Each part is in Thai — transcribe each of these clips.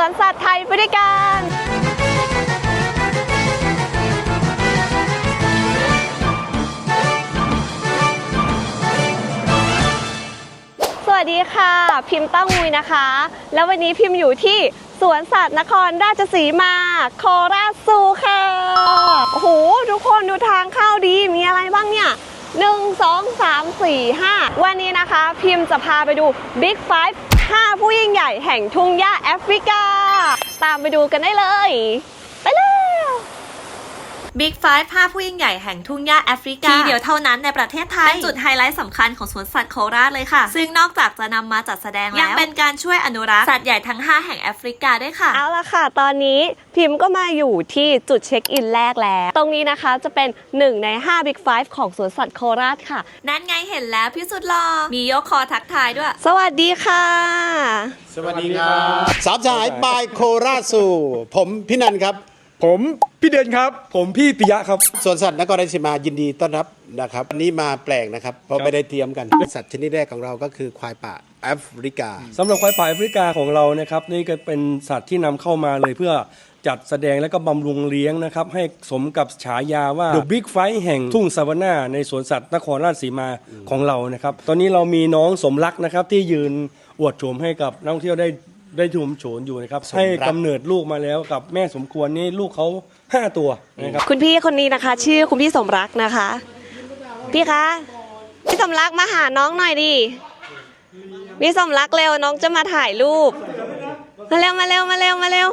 วนสัตว์ไทยไปด้วยกันสวัสดีค่ะ พิมพ์ตั้งมุยนะคะ แล้ววันนี้พิมพ์อยู่ที่สวนสัตว์นครราชสีมา โคราชซูค่ะโอ้โหทุกคนดูทางเข้าดีมีอะไรบ้างเนี่ย 1 2 3 4 5 วันนี้นะคะ พิมพ์จะพาไปดู Big Five 5ผู้ยิ่งใหญ่แห่งทุ่งหญ้าแอฟริกา ตามไปดูกันได้เลย ไปเลย Big Five 5ผู้ยิ่งใหญ่แห่งทุ่งหญ้าแอฟริกาที่เดียวเท่านั้นในประเทศไทยเป็นจุดไฮไลท์สำคัญของสวนสัตว์โคราชเลยค่ะ ซึ่งนอกจากจะนำมาจัดแสดงแล้ว ยังเป็นการช่วยอนุรักษ์สัตว์ใหญ่ทั้ง 5 แห่งแอฟริกาด้วยค่ะ เอาละค่ะ ตอนนี้พิมพ์ก็มาอยู่ที่จุดเช็คอินแรกแล้ว ตรงนี้นะคะจะเป็น 1 ใน 5 Big Five ของสวนสัตว์โคราชค่ะ นั่นไงเห็นแล้วพี่สุดหลอมียกคอทักทายด้วย สวัสดีค่ะ สวัสดีครับสามสหายบายโคราชสู่ผมพี่นันครับ ผมพี่เด่นครับ ผมพี่ปิยะครับ สวนสัตว์นครราชสีมายินดีต้อนรับนะครับวันนี้มาแปลกนะครับ เพราะไม่ได้เตรียมกัน สัตว์ชนิดแรกของเราก็คือควายป่าแอฟริกา สำหรับควายป่าแอฟริกาของเรานะครับนี่ก็เป็นสัตว์ที่นำเข้ามาเลยเพื่อจัดแสดงและก็บำรุงเลี้ยงนะครับ ให้สมกับฉายาว่า The Big Five แห่งทุ่งซาวาน่าในสวนสัตว์นครราชสีมาของเรานะครับ ตอนนี้เรามีน้องสมรักนะครับที่ยืนอวดโฉมให้กับนักท่องเที่ยวได้ ได้ชมโฉนอยู่นะครับสมรักให้กำเนิดลูกมาแล้วกับแม่สมควรนี่ลูกเขาห้าตัวนะครับ คุณพี่คนนี้นะคะ ชื่อคุณพี่สมรักนะคะ พี่คะพี่สมรักมาหาน้องหน่อยดิพี่สมรักเร็วน้องจะมาถ่ายรูป มาเร็วมาเร็วมาเร็วมาเร็ว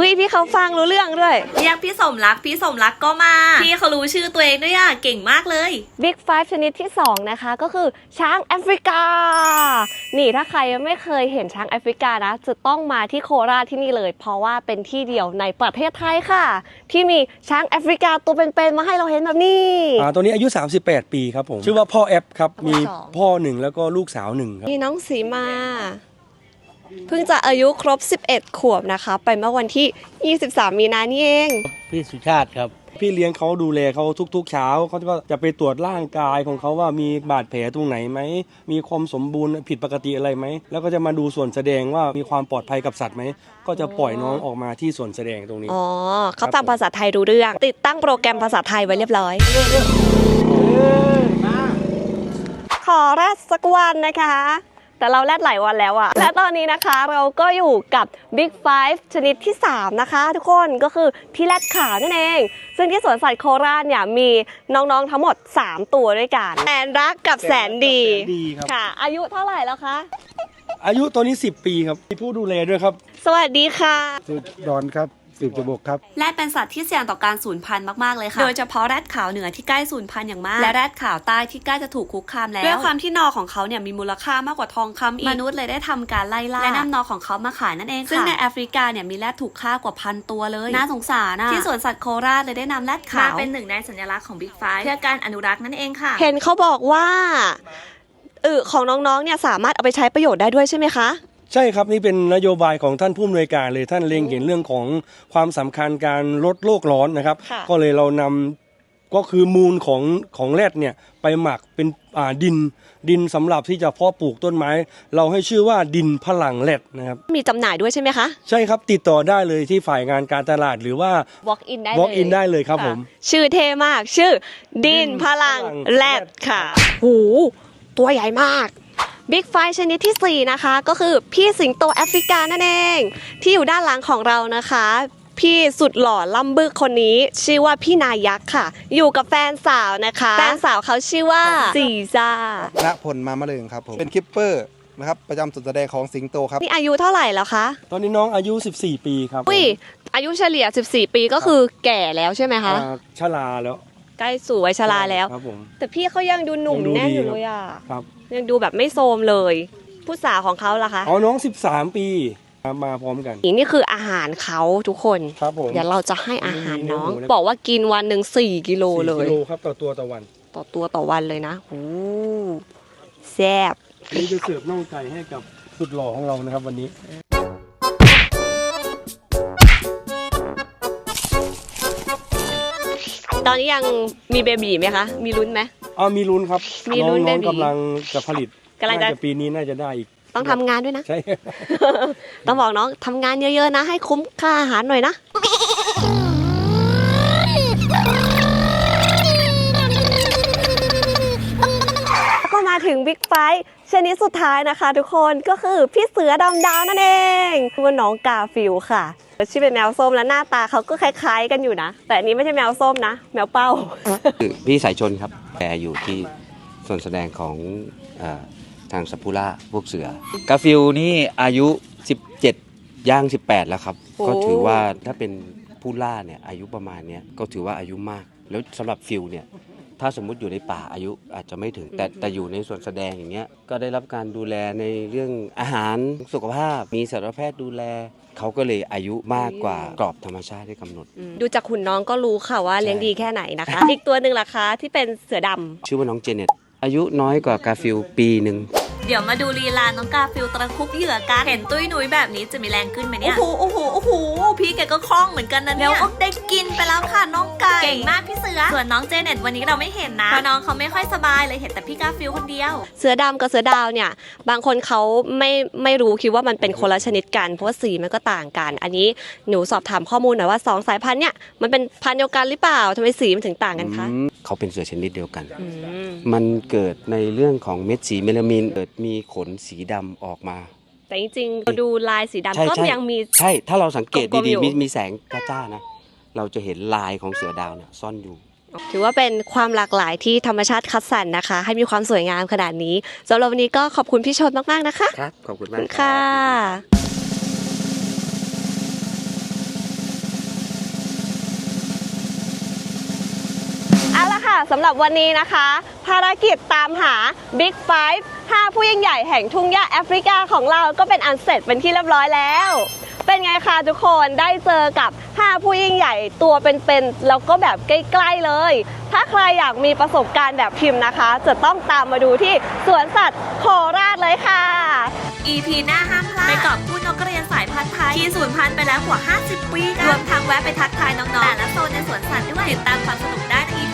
วิพี่เขาฟังรู้เรื่องด้วยเรียกพี่สมรักพี่สมรักก็มา พี่เขารู้ชื่อตัวเองด้วยอะเก่งมากเลย Big Five ชนิดที่ 2 นะคะ ก็คือช้างแอฟริกา นี่ถ้าใครยังไม่เคยเห็นช้างแอฟริกานะ จะต้องมาที่โคราชที่นี่เลย เพราะว่าเป็นที่เดียวในประเทศไทยค่ะ ที่มีช้างแอฟริกาตัวเป็นๆมาให้เราเห็นแบบนี้ อ่าตัวนี้อายุ 38 ปีครับผม ชื่อว่าพ่อแอปครับพ่อมีสองพ่อหนึ่งแล้วก็ลูกสาวหนึ่งครับนี่น้องสีมา เพิ่งจะอายุครบ 11 ขวบนะคะ ไปเมื่อวันที่ 23 มีนานี่เอง พี่สุชาติครับ พี่เลี้ยงเขาดูแลเขาทุก ๆ เช้าเขาก็จะไปตรวจร่างกายของเขาว่ามีบาดแผลตรงไหนไหม มีความสมบูรณ์ผิดปกติอะไรไหม แล้วก็จะมาดูส่วนแสดงว่ามีความปลอดภัยกับสัตว์ไหม ก็จะปล่อยน้องออกมาที่ส่วนแสดงตรงนี้ อ๋อเขาฟังภาษาไทยรู้เรื่อง ติดตั้งโปรแกรมภาษาไทยไว้เรียบร้อย ขอแรดสักวันนะคะ แต่เราแรดหลายวันแล้วอะและตอนนี้นะคะเราก็อยู่กับ Big Five ชนิดที่ 3 นะคะ ทุกคนก็คือที่แรดขาวนั่นเอง ซึ่งที่สวนสัตว์โคราชเนี่ยมีน้องๆทั้งหมด 3 ตัวด้วยกันแสนรักกับแสนดีแสนดีครับ ค่ะ อายุเท่าไหร่แล้วคะ อายุตัวนี้ 10 ปีครับ มีผู้ดูแลด้วยครับ สวัสดีค่ะ สุดดอนครับ สืบจบกครับแรดเป็นสัตว์ที่เสี่ยงต่อการสูญพันธุ์มากๆเลยค่ะ โดยเฉพาะแรดขาวเหนือที่ใกล้สูญพันธุ์อย่างมาก และแรดขาวใต้ที่ใกล้จะถูกคุกคามแล้ว ด้วยความที่นอของเขาเนี่ยมีมูลค่ามากกว่าทองคำอีก มนุษย์เลยได้ทำการไล่ล่าและนำนอของเขามาขายนั่นเองค่ะซึ่งในแอฟริกาเนี่ยมีแรดถูกฆ่ากว่าพันตัวเลย น่าสงสารนะที่สวนสัตว์โคราชเลยได้นำแรดขาวมาเป็นหนึ่งในสัญลักษณ์ของบิ๊กไฟเพื่อการอนุรักษ์นั่นเองค่ะ เห็นเขาบอกว่าอึของน้องๆเนี่ยสามารถเอาไปใช้ประโยชน์ได้ด้วยใช่ไหมคะ ใช่ครับนี่เป็นนโยบายของท่านผู้อำนวยการเลยท่านเล็งเห็นเรื่องของความสำคัญการลดโลกร้อนนะครับ ค่ะ ก็เลยเรานำก็คือมูลของของแรดเนี่ยไปหมักเป็นอ่าดิน ดินสำหรับที่จะเพาะปลูกต้นไม้ เราให้ชื่อว่าดินพลังแรดนะครับ มีจำหน่ายด้วยใช่ไหมคะ ใช่ครับติดต่อได้เลยที่ฝ่ายงานการตลาดหรือว่า walk in ได้เลย walk in ได้เลยครับผมะชื่อเท่มากชื่อดินพลังพลังแรดค่ะ หู ตัวใหญ่มาก บิ๊กไฟชนิดที่ 4 นะคะ ก็คือพี่สิงโตแอฟริกานั่นเอง ที่อยู่ด้านหลังของเรานะคะ พี่สุดหล่อล่ำบึกคนนี้ ชื่อว่าพี่นายักษ์ค่ะ อยู่กับแฟนสาวนะคะ แฟนสาวเขาชื่อว่าซีซ่าณพลมามะเริงครับผมเป็นคิปเปอร์นะครับประจำสุดแสดงของสิงโตครับนี่อายุเท่าไหร่แล้วคะตอนนี้น้องอายุ 14 ปีครับอุ้ยอายุเฉลี่ย 14 ปีก็คือแก่แล้วใช่ไหมคะอ่าชราแล้ว ใกล้สู่วัยชราแล้ว ครับผม แต่พี่เขายังดูหนุ่มยังดูแน่นอยู่ดี เลยอะครับยังดูแบบไม่โทรมเลย ผู้สาวของเขาล่ะคะเอาน้อง 13 ปีครับมาพร้อมกันนี่คืออาหารเขาทุกคน ครับผม เดี๋ยวเราจะให้อาหารน้อง มีเนื้อหมูนะ บอกว่ากินวันหนึ่งสี่กิโลเลสี่ยกิโลครับต่อตัวต่อวันต่อตัวต่อวันเลยนะหูแซ่บ นี่จะเสิร์ฟน่องไก่ให้กับสุดหล่อของเรานะครับวันนี้ ตอนนี้ยังมีเบบีไหมคะ มีลุ้นไหมเอามีลุ้นครับมีลุ้นน้องเบบีๆกำลังจะผลิตกำลังจะ น่าปีนี้น่าจะได้อีกต้องทำงานด้วยนะ ใช่ ต้องบอกน้องทำงานเยอะๆนะ ให้คุ้มค่าอาหารหน่อยนะก็มาถึงบิ๊กไฟท์ชนิดสุดท้ายนะคะทุกคนก็คือพี่เสือดำดาวนั่นเองคือน้องกาฟิลค่ะ ชื่อเป็นแมวส้มและหน้าตาเขาก็คล้าย ๆ กันอยู่นะ แต่อันนี้ไม่ใช่แมวส้มนะ แมวเป้าคือพี่สายชนครับแกอยู่ที่ส่วนแสดงของเออทางสัพพุล่าพวกเสือกาฟิลนี่อายุ 17 ย่าง 18 แล้วครับ โอ้ ก็ถือว่าถ้าเป็นผู้ล่าเนี่ยอายุประมาณเนี้ยก็ถือว่าอายุมาก แล้วสำหรับฟิลเนี่ย ถ้าสมมุติอยู่ในป่าอายุอาจจะไม่ถึง แต่แต่อยู่ในส่วนแสดงอย่างเงี้ยก็ได้รับการดูแลในเรื่องอาหารสุขภาพ มีสัตวแพทย์ดูแล เขาก็เลยอายุมากกว่ากรอบธรรมชาติที่กำหนด ดูจากหุ่นน้องก็รู้ค่ะว่าเลี้ยงดีแค่ไหนนะคะ อีกตัวหนึ่งล่ะคะที่เป็นเสือดำ ชื่อว่าน้องเจเน็ตอายุน้อยกว่ากาฟิลปีหนึ่ง เดี๋ยวมาดูลีลาน้องกาฟิลตะคุบเหยื่อกัน เห็นตุ้ยนุ้ยแบบนี้จะมีแรงขึ้นไหมเนี่ย โอ้โห โอ้โห โอ้โห พี่แกก็คล่องเหมือนกันนะเนี่ยเดี๋ยวก็ได้กินไปแล้วค่ะน้องไก่ เก่งมากพี่เสือ ส่วนน้องเจเน็ตวันนี้เราไม่เห็นนะเพราะน้องเขาไม่ค่อยสบายเลยเห็นแต่พี่กาฟิลคนเดียว เสือดำกับเสือดาวเนี่ย บางคนเขาไม่ไม่รู้คิดว่ามันเป็นคนละชนิดกัน เพราะว่าสีมันก็ต่างกัน อันนี้หนูสอบถามข้อมูลหน่อยว่าสองสายพันธุ์เนี่ยมันเป็นพันธุ์เดียวกันหรือเปล่าทำไมสีมันถึงต่างกันคะอืม เขาเป็นเสือชนิดเดียวกันอืมมันเกิดในเรื่องของเม็ดสีเมลามินเกิดมีขนสีดำออกมา แต่จริงๆดูลายสีดำใช่ก็ใช่ยังมี ใช่ถ้าเราสังเกตกลมๆดีอยู่ ๆมีมีแสงจ้าๆนะ เราจะเห็นลายของเสือดาวเนี่ยซ่อนอยู่ ถือว่าเป็นความหลากหลายที่ธรรมชาติคัดสรรนะคะ ให้มีความสวยงามขนาดนี้สำหรับวันนี้ก็ขอบคุณพี่ชนมากๆนะคะ ครับ ขอบคุณขอบมาคุกณครัค่ะ สำหรับวันนี้นะคะ ภารกิจตามหา Big Five 5 ผู้ยิ่งใหญ่แห่งทุ่งหญ้าแอฟริกาของเราก็เป็นอันเสร็จเป็นที่เรียบร้อยแล้ว เป็นไงคะทุกคนได้เจอกับ 5 ผู้ยิ่งใหญ่ตัวเป็นๆแล้วก็แบบใกล้ๆเลย ถ้าใครอยากมีประสบการณ์แบบพิมพ์นะคะ จะต้องตามมาดูที่สวนสัตว์โคราชเลยค่ะ EP หน้าห้ามพลาดไปกอบกู้นกกระเรียนสายพันธุ์ไทยที่สูญพันธุ์ไปแล้วกว่า 50 ปีรวมทั้งแวะไปทักทายน้องๆแต่ละโซนในสวนสัตว์ด้วยติดตามความสนุกได้ใน EP หน้าเลยค่ะ